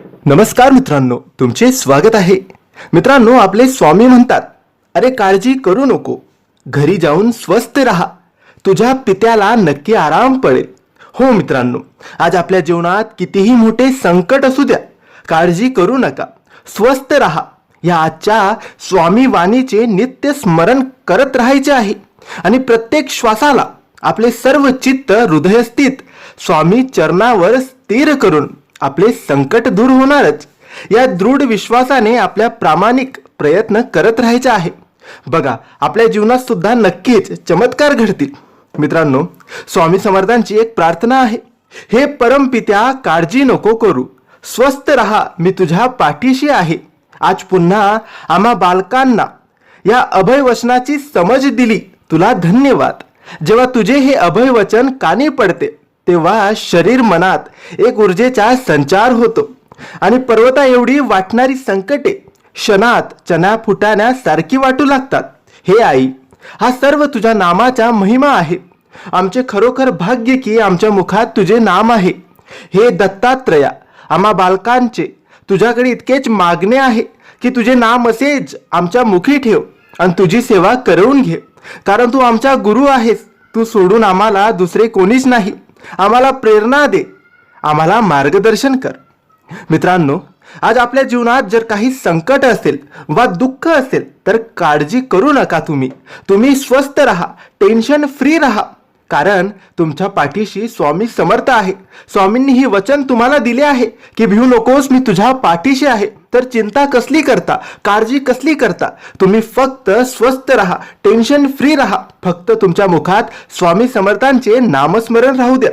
नमस्कार मित्रांनो तुमचे स्वागत आहे. मित्रांनो आपले स्वामी म्हणतात अरे काळजी करू नको. घरी जाऊन स्वस्थ राहा. तुझ्या पित्याला नक्की आराम पडेल. हो मित्रांनो आज आपल्या जीवनात कितीही मोठे संकट असू द्या काळजी करू नका. स्वस्थ राहा. या आजच्या स्वामी वाणीचे नित्य स्मरण करत राहायचे आहे. आणि प्रत्येक श्वासाला आपले सर्व चित्त हृदयस्थित स्वामी चरणावर स्थिर करून आपले संकट दूर होणारच. या दृढ विश्वासाने आपल्या प्रामाणिक प्रयत्न करत राहायचे आहे. बघा आपल्या जीवनात सुद्धा नक्कीच चमत्कार घडतील. मित्रांनो स्वामी समर्थांची एक प्रार्थना आहे. हे परमपित्या काळजी नको करू. स्वस्थ रहा मी तुझ्या पाठीशी आहे. आज पुन्हा आम्हा बालकांना या अभयवचनाची समज दिली. तुला धन्यवाद. जेव्हा तुझे हे अभयवचन काने पडते तेव्हा शरीर मनात एक ऊर्जेचा संचार होतो. आणि पर्वता एवढी वाटणारी संकटे क्षणात चना फुटाण्यासारखी वाटू लागतात. हे आई हा सर्व तुझ्या नामाचा महिमा आहे. आमचे खरोखर भाग्य की आमच्या मुखात तुझे नाम आहे. हे दत्तात्रया आम्हा बालकांचे तुझ्याकडे इतकेच मागणे आहे की तुझे नाम असेच आमच्या मुखी ठेव आणि तुझी सेवा करवून घे. कारण तू आमचा गुरु आहेस. तू सोडून आम्हाला दुसरे कोणीच नाही. आम्हाला प्रेरणा दे. आम्हाला मार्गदर्शन कर. मित्रांनो आज आपल्या जीवनात जर काही संकट असेल वा दुःख असेल तर काळजी करू नका तुम्ही. तुम्ही स्वस्थ राहा टेन्शन फ्री राहा. कारण तुमच्या पाठीशी स्वामी समर्थ आहे. स्वामींनी ही वचन तुम्हाला दिले आहे की भिऊ नकोस मी तुझ्या पाठीशी आहे. तर चिंता कसली करता? काळजी कसली करता? तुम्ही फक्त स्वस्थ राहा टेन्शन फ्री राहा. फक्त तुमच्या मुखात स्वामी समर्थांचे नामस्मरण राहू द्या.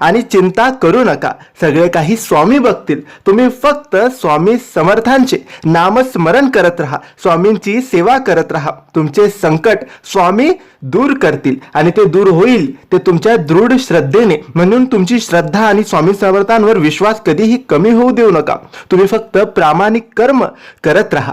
आणि चिंता करू नका. सगळे काही स्वामी बघतील. तुम्ही फक्त स्वामी समर्थांचे नामस्मरण करत राहा. स्वामींची सेवा करत राहा. तुमचे संकट स्वामी दूर करतील आणि ते दूर होईल ते तुमच्या दृढ श्रद्धेने. म्हणून तुमची श्रद्धा आणि स्वामी समर्थांवर विश्वास कधीही कमी होऊ देऊ नका. तुम्ही फक्त प्रामाणिक कर्म करत राहा.